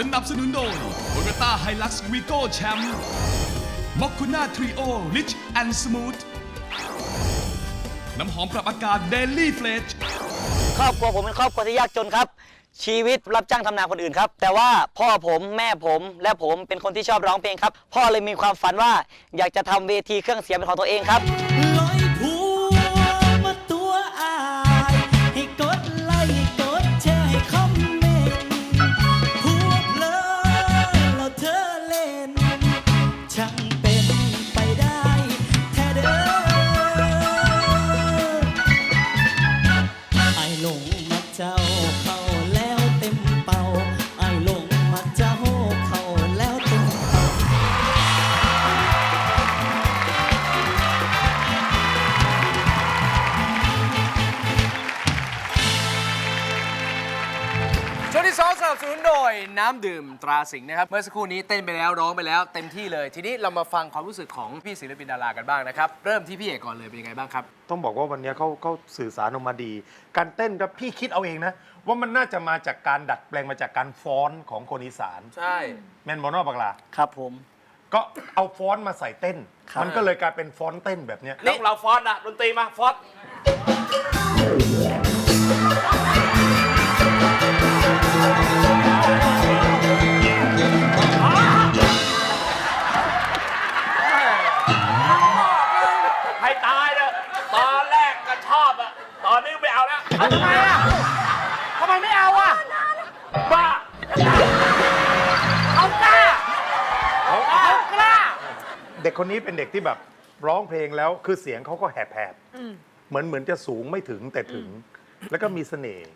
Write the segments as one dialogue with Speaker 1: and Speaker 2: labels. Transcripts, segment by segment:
Speaker 1: สนับสนุนโดยโ o โ o ต้าไฮลักซ์วีโก้แชมป์มอคคุน่าทริโอริชแอนด์สมูทน้ำหอมปรับอากาศเดลี่เฟลช
Speaker 2: ครอบครัวผมเป็นครอบครัวที่ยากจนครับ ชีวิตรับจ้างทำนาคนอื่นครับ แต่ว่าพ่อผมแม่ผมและผมเป็นคนที่ชอบร้องเพลงครับ พ่อเลยมีความฝันว่าอยากจะทำเวทีเครื่องเสียงเป็นของตัวเองครับ
Speaker 3: สนุนโดยน้ำดื่มตราสิงห์นะครับ เมื่อสักครู่นี้เต้นไปแล้วร้องไปแล้ว เต็มที่เลย ทีนี้เรามาฟังความรู้สึกของพี่ศิลปินดารากันบ้างนะครับ เริ่มที่พี่เอกก่อนเลยเป็นยังไงบ้างครับ
Speaker 4: ต้องบอกว่าวันนี้เขาเขาสื่อสารออกมาดี การเต้นครับพี่คิดเอาเองนะ ว่ามันน่าจะมาจากการดัดแปลงมาจากการฟ้อนของคนอีสาน
Speaker 3: ใช่
Speaker 4: แมนบอนอบักลา
Speaker 2: ครับผม
Speaker 4: ก็เอาฟ้อนมาใส่เต้น
Speaker 2: ครับ
Speaker 4: มันก็เลยกลายเป็นฟ้อนเต้นแบบเนี้ย
Speaker 5: นี่เราฟอนอะดนตรีมาฟอน ทำไมอะทำไมไม่เอาอะบ้าเอากล้าเอากล้า
Speaker 4: เด็กคนนี้เป็นเด็กที่แบบร้องเพลงแล้วคือเสียงเขาก็แหบๆเหมือนเหมือนจะสูงไม่ถึงแต่ถึง แล้วก็มีเสน่ห์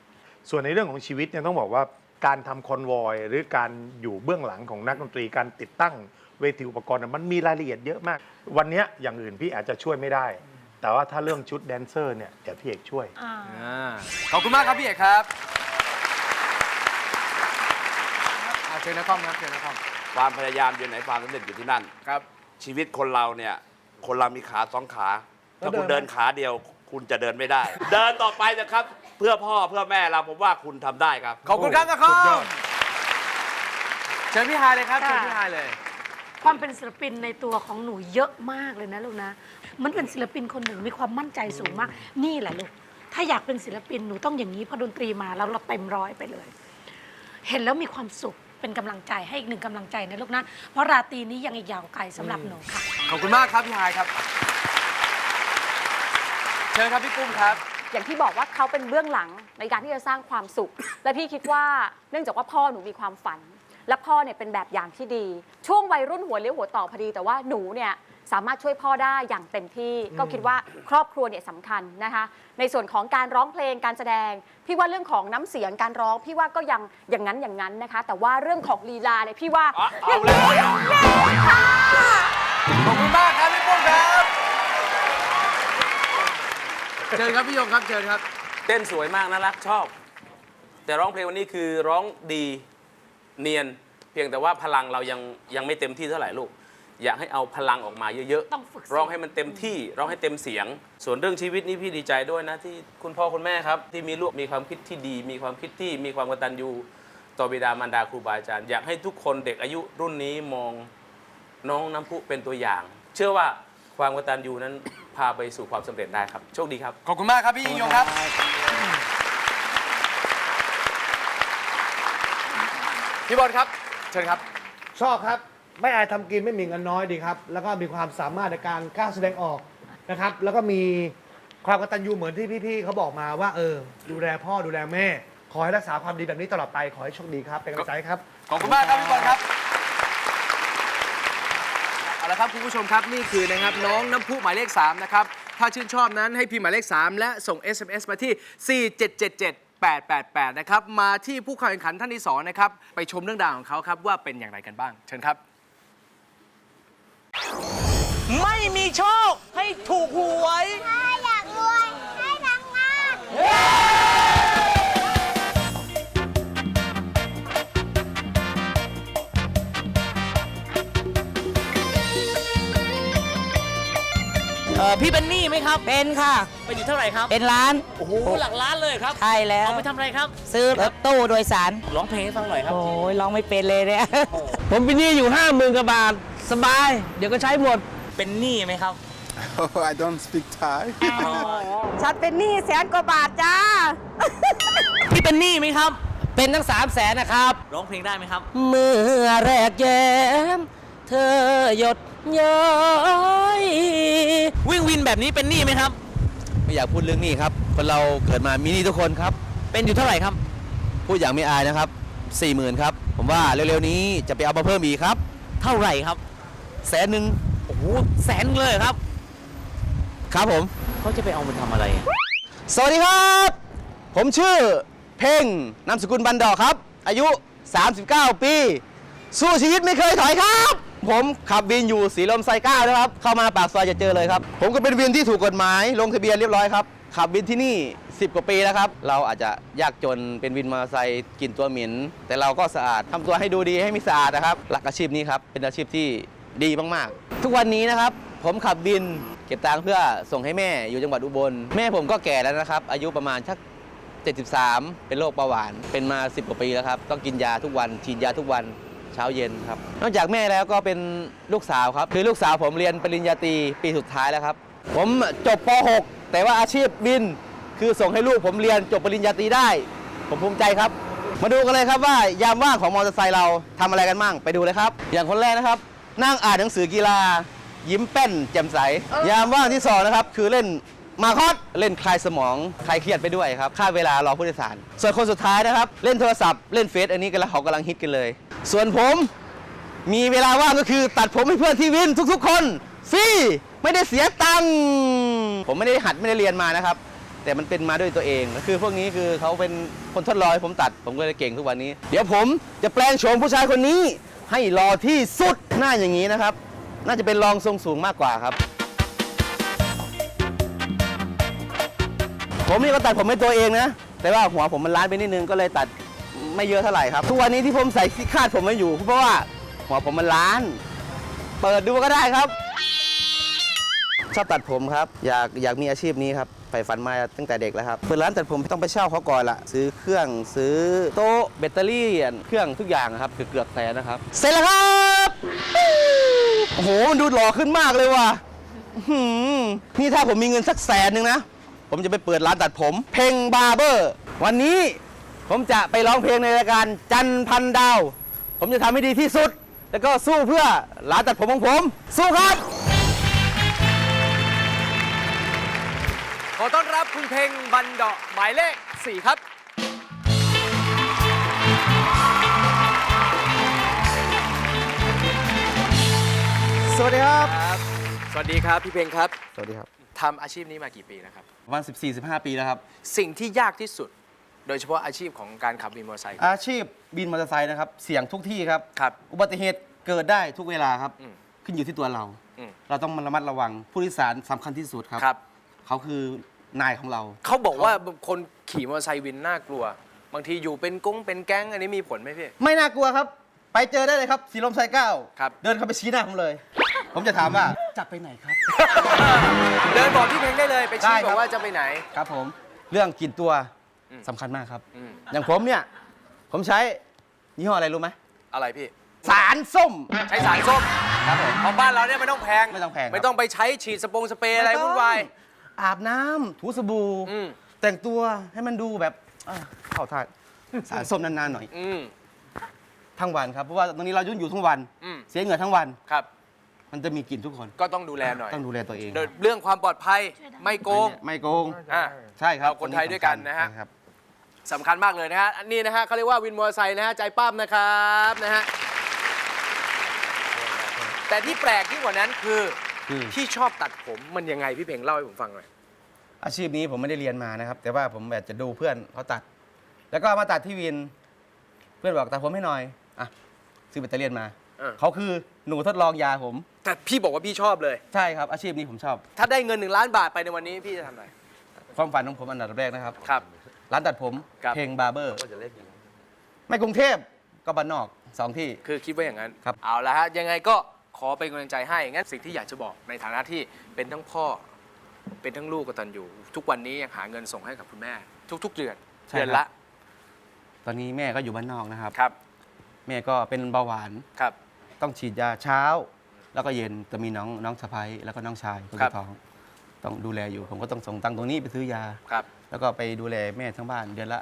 Speaker 4: ส่วนในเรื่องของชีวิตเนี่ยต้องบอกว่าการทำคอนวอยหรือการอยู่เบื้องหลังของนักดนตรีการติดตั้งเวทีอุปกรณ์เนี่ยมันมีรายละเอียดเยอะมาก วันเนี้ยอย่างอื่นพี่อาจจะช่วยไม่ได้ แต่ว่าถ้าเรื่องชุดแดนเซอร์เนี่ยเดี๋ยวพี่เอกช่วย
Speaker 3: อ่าขอบคุณมากครับพี่เอกครับอ่าเชิญนะคอมครับเชิญนะคอม
Speaker 5: ความพยายามอยู่ไหนความสำเร็จอยู่ที่นั่น
Speaker 3: ครับ
Speaker 5: ชีวิตคนเราเนี่ย คนเรามีขาสองขา ถ้าคุณเดินขาเดียว คุณจะเดินไม่ได้ เดินต่อไปนะครับ เพื่อพ่อเพื่อแม่เราผมว่าคุณทำได้ครับ
Speaker 3: ขอบคุณครับนะคอ
Speaker 4: สุดยอ
Speaker 3: ม
Speaker 4: ด
Speaker 3: เชิญพี่ฮายเลยครับ
Speaker 6: ค่ะ
Speaker 3: เชิญพี่ฮายเลย
Speaker 6: ความเป็นศิลปินในตัวของหนูเยอะมากเลยนะลูกนะ มันเป็นศิลปินคนหนึ่งมีความมั่นใจสูงมาก นี่แหละลูก ถ้าอยากเป็นศิลปินหนูต้องอย่างนี้พอดนตรีมาแล้วเราเต็มร้อยไปเลย เห็นแล้วมีความสุขเป็นกำลังใจให้อีกหนึ่งกำลังใจนะลูกนะ เพราะราตรีนี้ยังอีกยาวไกลสำหรับหนูค่ะ
Speaker 3: ขอบคุณมากครับพี่ฮายครับ เชิญครับพี่ปุ้มครับ
Speaker 7: อย่างที่บอกว่าเขาเป็นเบื้องหลังในการที่จะสร้างความสุข และพี่คิดว่าเนื่องจากว่าพ่อหนูมีความฝัน และพ่อเนี่ยเป็นแบบอย่างที่ดี ช่วงวัยรุ่นหัวเลี้ยวหัวต่อพอดี แต่ว่าหนูเนี่ยสามารถช่วยพ่อได้อย่างเต็มที่ ก็คิดว่าครอบครัวเนี่ยสำคัญนะคะ ในส่วนของการร้องเพลงการแสดง พี่ว่าเรื่องของน้ำเสียงการร้อง พี่ว่าก็ยังอย่างนั้นอย่างนั้นนะคะ แต่ว่าเรื่องของลีลาเนี่ยพี่ว่า
Speaker 5: เอาเอาเลย
Speaker 3: ขอบคุณมากครับพี่ปุ้มครับ เชิญครับพี่ยงครับเชิญครับ
Speaker 8: เต้นสวยมากน่ารักชอบ แต่ร้องเพลงวันนี้คือร้องดี เนียน เพียงแต่ว่าพลังเรายังยังไม่เต็มที่เท่าไหร่ลูก อยากให้เอาพลังออกมาเยอะ
Speaker 6: ต้องฝึก
Speaker 8: ร้องให้มันเต็มที่ร้องให้เต็มเสียง ส่วนเรื่องชีวิตนี่พี่ดีใจด้วยนะที่คุณพ่อคุณแม่ครับ ที่มีลูกมีความคิดที่ดี มีความคิดที่มีความกตัญญูต่อบิดามารดาครูบาอาจารย์อยากให้ทุกคนเด็กอายุรุ่นนี้มองน้องน้ำพุเป็นตัวอย่าง เชื่อว่าความกตัญญูนั้นพาไปสู่ความสำเร็จได้ครับโชคดีครับ
Speaker 3: ขอบคุณมากครับพี่ยิ่งยงครับ พี่บอลครับ เชิญครับ
Speaker 9: ชอบครับ ไม่อายทำกินไม่มีเงินน้อยดีครับ แล้วก็มีความสามารถในการกล้าแสดงออกนะครับ แล้วก็มีความกตัญญูเหมือนที่พี่ๆเขาบอกมาว่าเออ ดูแลพ่อดูแลแม่ ขอให้รักษาความดีแบบนี้ตลอดไป ขอให้โชคดีครับ เป็นกำลังใจให้ครับ
Speaker 3: ขอบคุณมากครับพี่บอลครับ เอาละครับคุณผู้ชมครับนี่คือนะครับน้องน้ำพุหมายเลข 3 นะครับ ถ้าชื่นชอบนั้นให้พิมพ์หมายเลข 3 และส่ง SMS มาที่ 4777888 นะครับ มาที่ผู้เข้าแข่งขันท่านที่2นะครับ ไปชมเรื่องราวของเขาครับว่าเป็นอย่างไรกันบ้าง เชิญครับ
Speaker 10: ไม่มีโชคให้ถูกหวย
Speaker 11: ถ้าอยากรวยให้ทำงาน
Speaker 10: เออพี่เป็นหนี้ไหมไหมครับ
Speaker 2: เป็นค่ะ
Speaker 10: เป็นอยู่เท่าไหร่ครับ
Speaker 2: เป็นล้าน
Speaker 10: โอ้โหหลักล้านเลยครับ
Speaker 2: ใช่แล้ว
Speaker 10: เอาไปทำอะไรครับ
Speaker 2: ซื้อรถตู้โดยสาร
Speaker 10: ร้องเพลงให้ฟังหน่อยครับ
Speaker 2: โอ้ยร้องไม่เป็นเลยเนี่ย
Speaker 10: ผมเป็นหนี้อยู่ห้าหมื่นกว่าบาท สบาย เดี๋ยวก็ใช้หมด เป็นหนี้ไหมครับ
Speaker 12: Oh, I don't speak Thai.
Speaker 11: ฉันเป็นหนี้แสนกว่าบาทจ้า
Speaker 10: พี่เป็นหนี้ไหมครับ
Speaker 2: เป็นทั้งสามแสนนะครับ
Speaker 10: ร้องเพลงได้ไหมครับ
Speaker 2: เมื่อแรกแย้ม เธอหยดย้อย
Speaker 10: วิ่งวินแบบนี้เป็นหนี้ไหมครับ
Speaker 13: ไม่อยากพูดเรื่องนี้ครับคนเราเกิดมามีหนี้ทุกคนครับ
Speaker 10: เป็นอยู่เท่าไหร่ครับ
Speaker 13: พูดอย่างไม่อายนะครับ4ี่หมื่นครับ ผมว่าเร็วๆนี้จะไปเอามาเพิ่มอีกครับ
Speaker 10: เท่าไหร่ครับ
Speaker 13: แสนหนึ่ง
Speaker 10: โอ้โหแสนเลยเหรอครับ
Speaker 13: ครับผม
Speaker 10: เขาจะไปเอามันทำอะไรอะ
Speaker 13: สวัสดีครับ ผมชื่อเพ่งนามสกุลบันดอกครับ อายุ 39 ปี สู้ชีวิตไม่เคยถอยครับ ผมขับวินอยู่สีลมไซก้านะครับ เข้ามาปากซอยจะเจอเลยครับ ผมก็เป็นวินที่ถูกกฎหมาย ลงทะเบียนเรียบร้อยครับ ขับวินที่นี่ 10 กว่าปีแล้วครับ เราอาจจะยากจนเป็นวินมอเตอร์ไซค์กลิ่นตัวเหม็นแต่เราก็สะอาดทำตัวให้ดูดีให้มีสะอาดนะครับ หลักอาชีพนี้ครับ เป็นอาชีพที่ดีมากๆ ทุกวันนี้นะครับ ผมขับวินเก็บตังค์เพื่อส่งให้แม่อยู่จังหวัดอุบล แม่ผมก็แก่แล้วนะครับ อายุประมาณชัก73 เป็นโรคเบาหวาน เป็นมา 10 กว่าปีแล้วครับ ต้องกินยาทุกวัน ฉีดยาทุกวัน เช้าเย็นครับ นอกจากแม่แล้วก็เป็นลูกสาวครับ คือลูกสาวผมเรียนปริญญาตรีปีสุดท้ายแล้วครับ ผมจบป .6 แต่ว่าอาชีพบิน คือส่งให้ลูกผมเรียนจบปริญญาตรีได้ ผมภูมิใจครับ มาดูกันเลยครับว่ายามว่างของมอเตอร์ไซค์เราทำอะไรกันบ้างไปดูเลยครับ อย่างคนแรกนะครับ นั่งอ่านหนังสือกีฬา ยิ้มแป้นแจ่มใส ยามว่างที่สองนะครับคือเล่นมาคอสเล่นคลายสมองคลายเครียดไปด้วยครับ ค่าเวลารอผู้โดยสาร ส่วนคนสุดท้ายนะครับ เล่นโทรศัพท์เล่นเฟซอันนี้กันแล้วเขากำลังฮิตกันเลย ส่วนผมมีเวลาว่างก็คือตัดผมให้เพื่อนที่วินทุกๆ คนฟรีไม่ได้เสียตังค์ผมไม่ได้หัดไม่ได้เรียนมานะครับ แต่มันเป็นมาด้วยตัวเองก็คือพวกนี้คือเขาเป็นคนทดลองให้ผมตัดผมก็เลยเก่งทุกวันนี้ เดี๋ยวผมจะแปลงโฉมผู้ชายคนนี้ ให้หล่อที่สุดหน้าอย่างนี้นะครับ น่าจะเป็นรองทรงสูงมากกว่าครับ ผมนี่ก็ตัดผมเป็นตัวเองนะ แต่ว่าหัวผมมันล้านไปนิดนึงก็เลยตัด ไม่เยอะเท่าไหร่ครับ ทุกวันนี้ที่ผมใส่ที่คาดผมมาอยู่ เพราะว่าหัวผมมันล้าน เปิดดูก็ได้ครับ ชอบตัดผมครับ อยากอยากมีอาชีพนี้ครับใฝ่ฝันมาตั้งแต่เด็กแล้วครับเปิดร้านตัดผมต้องไปเช่าเขาก่อนละซื้อเครื่องซื้อโต๊ะแบตเตอรี่เครื่องทุกอย่างครับคือเกือบแสนนะครับเสร็จแล้วครับโอ้โหมันดูหล่อขึ้นมากเลยว่ะอื้อหือนี่ถ้าผมมีเงินสักแสนหนึ่งนะ ผมจะไปเปิดร้านตัดผม เพลงบาร์เบอร์ วันนี้ ผมจะไปร้องเพลงในรายการจันทร์พันดาว ผมจะทำให้ดีที่สุด แล้วก็สู้เพื่อร้านตัดผมของผม สู้ครับ
Speaker 3: ขอต้อนรับคุณเพลงบันเดาะหมายเลข 4 ครับ
Speaker 13: สวัสดีครับ
Speaker 3: ครับ สวัสดีครับพี่เพลงครับ
Speaker 13: สวัสดีครับ
Speaker 3: ทำอาชีพนี้มากี่ปีแล้วครับ
Speaker 13: ประมาณ14-15 ปีแล้วครับ
Speaker 3: สิ่งที่ยากที่สุด โดยเฉพาะอาชีพของการขับวินมอเตอร์ไซค์
Speaker 13: อาชีพบินมอเตอร์ไซค์นะครับ เสี่ยงทุกที่ครับ
Speaker 3: ครับ
Speaker 13: อุบัติเหตุเกิดได้ทุกเวลาครับ
Speaker 3: อืม
Speaker 13: ขึ้นอยู่ที่ตัวเรา
Speaker 3: อืม
Speaker 13: เราต้องระมัดระวังผู้โดยสารสำคัญที่สุดครับ
Speaker 3: ครับ
Speaker 13: เขาคือนายของเรา
Speaker 3: เขาบอกว่าคนขี่มอเตอร์ไซค์วินน่ากลัว บางทีอยู่เป็นกุ้งเป็นแก๊งอันนี้มีผลไหมพี่
Speaker 13: ไม่น่ากลัวครับ ไปเจอได้เลยครับสีลมไซเก้า
Speaker 3: ครับ
Speaker 13: เดินเข้าไปชี้หน้าผมเลย ผมจะถามว่าจะไปไหนครับ
Speaker 3: เดินบอกพี่เพลงได้เลยไปชี้
Speaker 13: ได้
Speaker 3: บ
Speaker 13: ครั
Speaker 3: อบกว่าจะไปไหน
Speaker 13: ครับผม เรื่องกลิ่นตัว
Speaker 3: อืม
Speaker 13: สำคัญมากครับ
Speaker 3: อืม
Speaker 13: อย่างผมเนี่ย ผมใช้ยี่ห้ออะไรรู้ไหม
Speaker 3: อะไรพี่
Speaker 13: สารส้ม
Speaker 3: ใช้สารส้ม
Speaker 13: ครับผม
Speaker 3: ของบ้านเราเนี่ยไม่ต้องแพง
Speaker 13: ไม่ต้องแพงครับ
Speaker 3: ไม่ต้องไปใช้ฉีดสปงสเปรย์อะไรวุ่นวาย
Speaker 13: อาบน้ำถูสบู่
Speaker 3: อืม
Speaker 13: แต่งตัวให้มันดูแบบเอ้อเข้าท่าสารส้มนานๆหน่อย
Speaker 3: อืม
Speaker 13: ทั้งวันครับ เพราะว่าตรงนี้เรายุ่งอยู่ทั้งวัน
Speaker 3: อืม
Speaker 13: เสียเหงื่อทั้งวัน
Speaker 3: ครับ
Speaker 13: มันจะมีกลิ่นทุกคน
Speaker 3: ก็ต้องดูแลหน่อย
Speaker 13: ต้องดูแลตัวเอง
Speaker 3: โดยเรื่องความปลอดภัยไม่โกง
Speaker 13: ไม่โกง
Speaker 3: อะ
Speaker 13: ใช่ครับ
Speaker 3: เราคนไทยด้วยกันนะฮะ
Speaker 13: ใช่ครับ
Speaker 3: สำคัญมากเลยนะฮะอันนี้นะฮะเขาเรียกว่าวินมอเตอร์ไซค์นะฮะใจป้ามนะครับนะฮะแต่ที่แปลกยิ่งกว่านั้นคือ
Speaker 13: คือ
Speaker 3: ที่ชอบตัดผมมันยังไงพี่เพลงเล่าให้ผมฟังหน่อย
Speaker 13: อาชีพนี้ผมไม่ได้เรียนมานะครับ แต่ว่าผมแบบจะดูเพื่อนเขาตัด แล้วก็เอามาตัดที่วิน เพื่อนบอกตัดผมให้หน่อยอะซื้อแบตเตอรี่มา
Speaker 3: เออ
Speaker 13: เขาคือหนูทดลองยาผม
Speaker 3: แต่พี่บอกว่าพี่ชอบเลย
Speaker 13: ใช่ครับอาชีพนี้ผมชอบ
Speaker 3: ถ้าได้เงินหนึ่งล้านบาทไปในวันนี้พี่จะทำอะไร
Speaker 13: ความฝันของผมอันดับแรกนะครับ
Speaker 3: ครับ
Speaker 13: ร้านตัดผม
Speaker 3: ครับ
Speaker 13: เพลงบาร์เบอร์ไม่กรุงเทพก็บ้านนอกสองที่
Speaker 3: คือคิดว่าอย่างนั้น
Speaker 13: ครับ
Speaker 3: เอาละฮะ ยังไงก็ขอเป็นกำลังใจให้ งั้นสิ่งที่อยากจะบอกในฐานะที่เป็นทั้งพ่อ เป็นทั้งลูกกตันอยู่ ทุกวันนี้ยังหาเงินส่งให้กับคุณแม่ ทุก ๆ เดือน
Speaker 14: ใช่
Speaker 3: เดือน
Speaker 14: ครับ
Speaker 3: ละ
Speaker 14: ตอนนี้แม่ก็อยู่บ้านนอกนะครับ
Speaker 3: ครับ
Speaker 14: แม่ก็เป็นเบาหวาน
Speaker 3: ครับ
Speaker 14: ต้องฉีดยาเช้า แล้วก็เย็นจะมีน้องน้องสะพ้ายแล้วก็น้องชายคน
Speaker 3: ครับ
Speaker 14: ที่ท้อง ต้องดูแลอยู่ ผมก็ต้องส่งตังค์ตรงนี้ไปซื้อยา
Speaker 3: ครับ
Speaker 14: แล้วก็ไปดูแลแม่ทั้งบ้านเดือนละ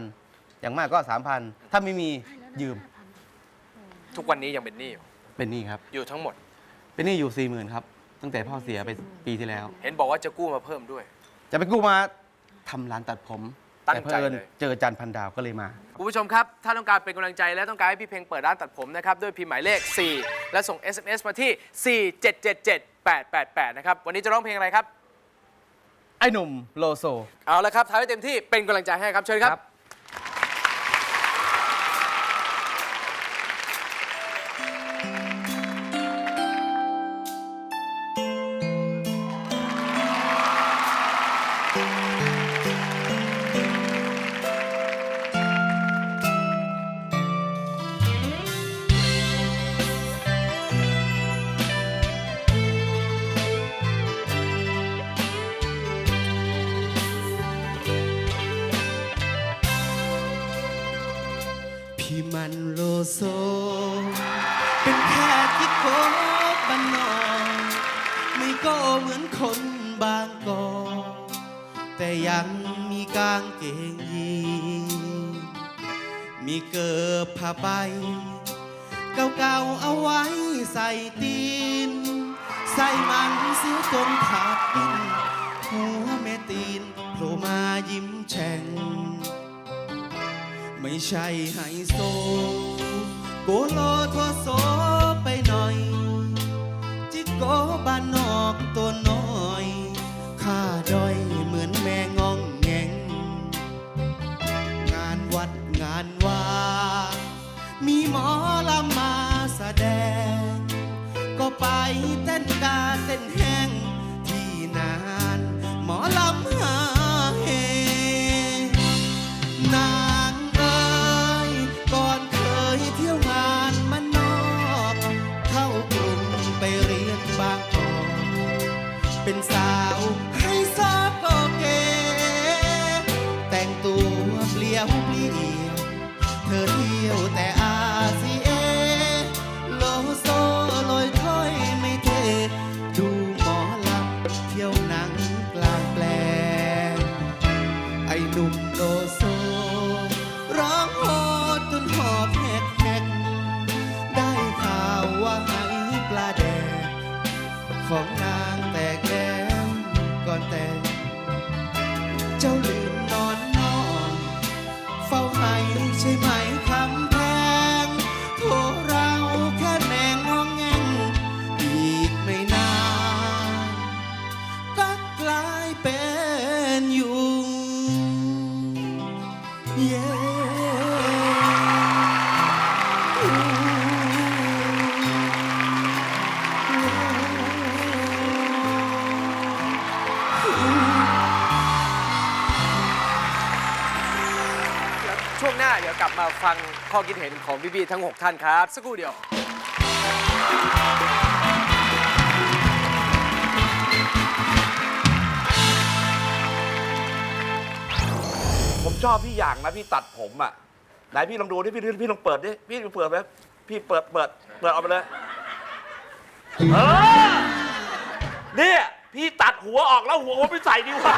Speaker 14: 5,000 อย่างมากก็ 3,000 ถ้าไม่มียืม
Speaker 3: ทุกวันนี้ยังเป็นหนี้อยู่
Speaker 14: เป็นหนี้ครับ
Speaker 3: อยู่ทั้งหมด
Speaker 14: เป็นหนี้อยู่ 40,000ครับ ตั้งแต่พ่อเสียไปปีที่แล้ว
Speaker 3: เห็นบอกว่าจะกู้มาเพิ่มด้วย
Speaker 14: จะไปกู้มาทำร้านตัดผม
Speaker 3: ตั้งใจ
Speaker 14: แต่เผอิญ
Speaker 3: เลย
Speaker 14: เจอจันพันดาวก็เลยมา
Speaker 3: คุณผู้ชมครับ ถ้าต้องการเป็นกำลังใจและต้องการให้พี่เพลงเปิดร้านตัดผมนะครับด้วยพิมพ์หมายเลข 4 และส่ง SMS มาที่ 4777888 นะครับ วันนี้จะร้องเพลงอะไรครับ
Speaker 14: ไอ้หนุ่มโลโซ
Speaker 3: เอาละครับทำให้เต็มที่เป็นกำลังใจให้ครับ เชิญครับ
Speaker 13: ก็เหมือนคนบางกอกแต่ยังมีกางเกงยีนมีเกิบผ้าใบเก่าๆเอาไว้ใส่ตีน ใส่มันเสียจนขาดดิน หัวแม่ตีนโผล่มายิ้มแฉ่ง ไม่ใช่ไฮโซ โกโลโทโซไปหน่อย บ้านนอกตัวน้อยข้าด้อยเหมือนแม่งองแงง งานวัดงานวามีหมอลำมาแสดง ก็ไปเต้นกาเต้นแนยุงเย้ช่
Speaker 3: วงหน้าเดี๋ยวกลับมาฟังข้อคิดเห็นของพี่ๆทั้ง 6 ท่านครับ สักครู่เดียว
Speaker 5: ชอบพี่อย่างนะพี่ตัดผมอะไหนพี่ลองดูดิพี่พี่ลองเปิดดิพี่เปิดไหมพี่เปิดเปิดเปิดออกไปเลยเออเนี่ยพี่ตัดหัวออกแล้วหัวผมไปใส่ดีกว่า